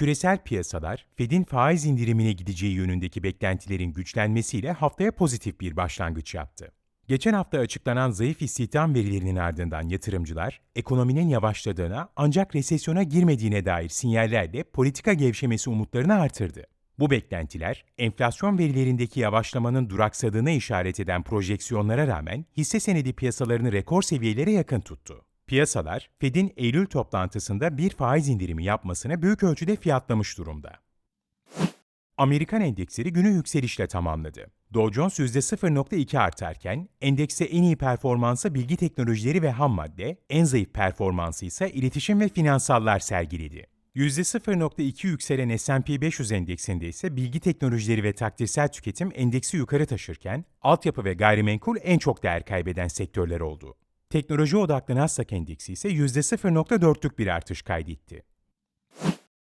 Küresel piyasalar, Fed'in faiz indirimine gideceği yönündeki beklentilerin güçlenmesiyle haftaya pozitif bir başlangıç yaptı. Geçen hafta açıklanan zayıf istihdam verilerinin ardından yatırımcılar, ekonominin yavaşladığına ancak resesyona girmediğine dair sinyallerle politika gevşemesi umutlarını artırdı. Bu beklentiler, enflasyon verilerindeki yavaşlamanın duraksadığına işaret eden projeksiyonlara rağmen hisse senedi piyasalarını rekor seviyelere yakın tuttu. Piyasalar, Fed'in Eylül toplantısında bir faiz indirimi yapmasını büyük ölçüde fiyatlamış durumda. Amerikan endeksleri günü yükselişle tamamladı. Dow Jones %0.2 artarken, endekste en iyi performansı bilgi teknolojileri ve ham madde, en zayıf performansı ise iletişim ve finansallar sergiledi. %0.2 yükselen S&P 500 endeksinde ise bilgi teknolojileri ve taktirsel tüketim endeksi yukarı taşırken, altyapı ve gayrimenkul en çok değer kaybeden sektörler oldu. Teknoloji odaklı Nasdaq endeksi ise %0.4'lük bir artış kaydetti.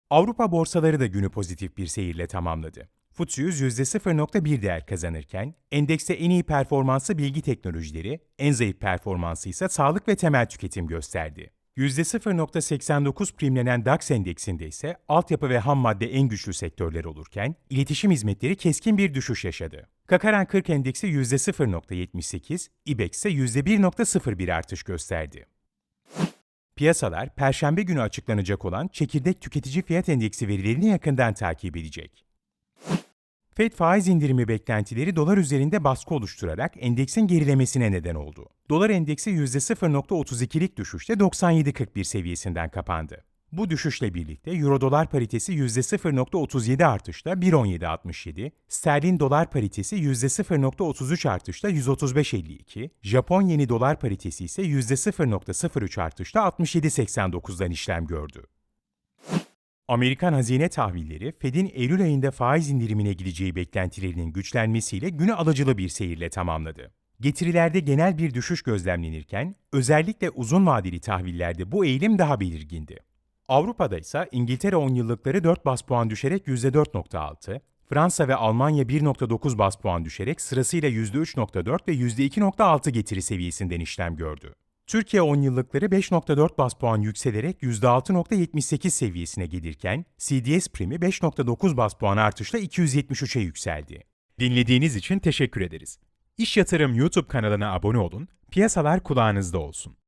Avrupa borsaları da günü pozitif bir seyirle tamamladı. FTSE 100 %0.1 değer kazanırken, endekste en iyi performansı bilgi teknolojileri, en zayıf performansı ise sağlık ve temel tüketim gösterdi. %0.89 primlenen DAX endeksinde ise altyapı ve ham madde en güçlü sektörler olurken, iletişim hizmetleri keskin bir düşüş yaşadı. Kakaran 40 endeksi %0.78, IBEX ise %1.01 artış gösterdi. Piyasalar, Perşembe günü açıklanacak olan çekirdek tüketici fiyat endeksi verilerini yakından takip edecek. Fed faiz indirimi beklentileri dolar üzerinde baskı oluşturarak endeksin gerilemesine neden oldu. Dolar endeksi %0.32'lik düşüşte 97.41 seviyesinden kapandı. Bu düşüşle birlikte Euro-dolar paritesi %0.37 artışla 1.1767, sterlin dolar paritesi %0.33 artışla 135.52, Japon yeni dolar paritesi ise %0.03 artışla 67.89'dan işlem gördü. Amerikan hazine tahvilleri, Fed'in Eylül ayında faiz indirimine gideceği beklentilerinin güçlenmesiyle günü alıcılı bir seyirle tamamladı. Getirilerde genel bir düşüş gözlemlenirken, özellikle uzun vadeli tahvillerde bu eğilim daha belirgindi. Avrupa'da ise İngiltere 10 yıllıkları 4 bas puan düşerek %4.6, Fransa ve Almanya 1.9 bas puan düşerek sırasıyla %3.4 ve %2.6 getiri seviyesinden işlem gördü. Türkiye 10 yıllıkları 5.4 bas puan yükselerek %6.78 seviyesine gelirken, CDS primi 5.9 bas puan artışla 273'e yükseldi. Dinlediğiniz için teşekkür ederiz. İş Yatırım YouTube kanalına abone olun, piyasalar kulağınızda olsun.